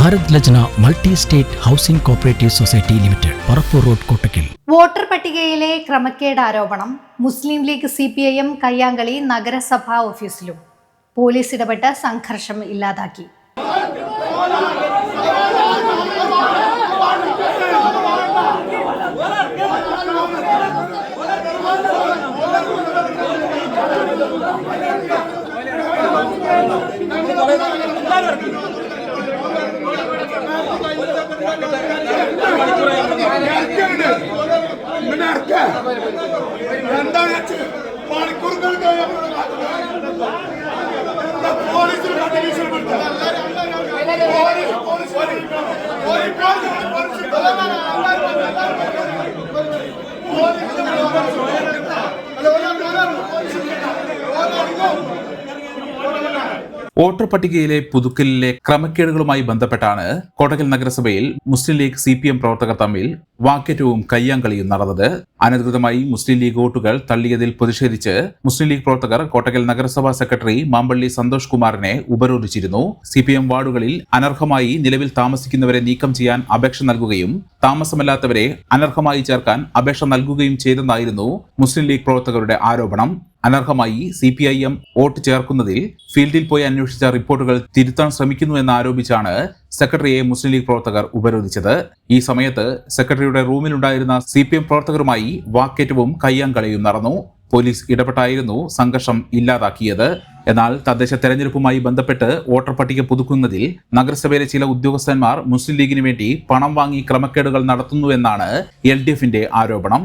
Bharat Lajna multi state housing cooperative society limited Parappur road Kottakkal. Voter പട്ടികയിലെ ക്രമക്കേട് ആരോപണം. Muslim League C P I M കയ്യാങ്കളി നഗരസഭാ ഓഫീസിലും. Police ഇടപെട്ട് സംഘർഷം ഇല്ലാതാക്കി. രണ്ടാഴ്ച മണിക്കൂറുകൾ പോലീസിൽ police police police police voter പട്ടികയിലെ പുതുക്കലിലെ ക്രമക്കേടുകളുമായി ബന്ധപ്പെട്ടാണ് കോട്ടക്കൽ നഗരസഭയിൽ Muslim League C P M പ്രവർത്തകർ തമ്മിൽ വാക്കേറ്റവും കയ്യാങ്കളിയും നടന്നത്. അനധികൃതമായി മുസ്ലിം ലീഗ് വോട്ടുകൾ തള്ളിയതിൽ പ്രതിഷേധിച്ച് മുസ്ലിം ലീഗ് പ്രവർത്തകർ കോട്ടക്കൽ നഗരസഭാ സെക്രട്ടറി മാമ്പള്ളി സന്തോഷ് കുമാറിനെ ഉപരോധിച്ചിരുന്നു. സി പി എം വാർഡുകളിൽ അനർഹമായി നിലവിൽ താമസിക്കുന്നവരെ നീക്കം ചെയ്യാൻ അപേക്ഷ നൽകുകയും താമസമല്ലാത്തവരെ അനർഹമായി ചേർക്കാൻ അപേക്ഷ നൽകുകയും ചെയ്തെന്നായിരുന്നു മുസ്ലിം ലീഗ് പ്രവർത്തകരുടെ ആരോപണം. അനർഹമായി C P I M vote ചേർക്കുന്നതിൽ ഫീൽഡിൽ പോയി അന്വേഷിച്ച റിപ്പോർട്ടുകൾ തിരുത്താൻ ശ്രമിക്കുന്നു എന്നാരോപിച്ചാണ് സെക്രട്ടറിയെ മുസ്ലിം ലീഗ് പ്രവർത്തകർ ഉപരോധിച്ചത്. ഈ സമയത്ത് സെക്രട്ടറിയുടെ റൂമിലുണ്ടായിരുന്ന സി പി എം പ്രവർത്തകരുമായി വാക്കേറ്റവും കയ്യാങ്കളിയും നടന്നു. പോലീസ് ഇടപെട്ടായിരുന്നു സംഘർഷം ഇല്ലാതാക്കിയത്. എന്നാൽ തദ്ദേശ തെരഞ്ഞെടുപ്പുമായി ബന്ധപ്പെട്ട് വോട്ടർ പട്ടിക പുതുക്കുന്നതിൽ നഗരസഭയിലെ ചില ഉദ്യോഗസ്ഥന്മാർ മുസ്ലിം ലീഗിന് വേണ്ടി പണം വാങ്ങി ക്രമക്കേടുകൾ നടത്തുന്നുവെന്നാണ് എൽ ഡി എഫിന്റെ ആരോപണം.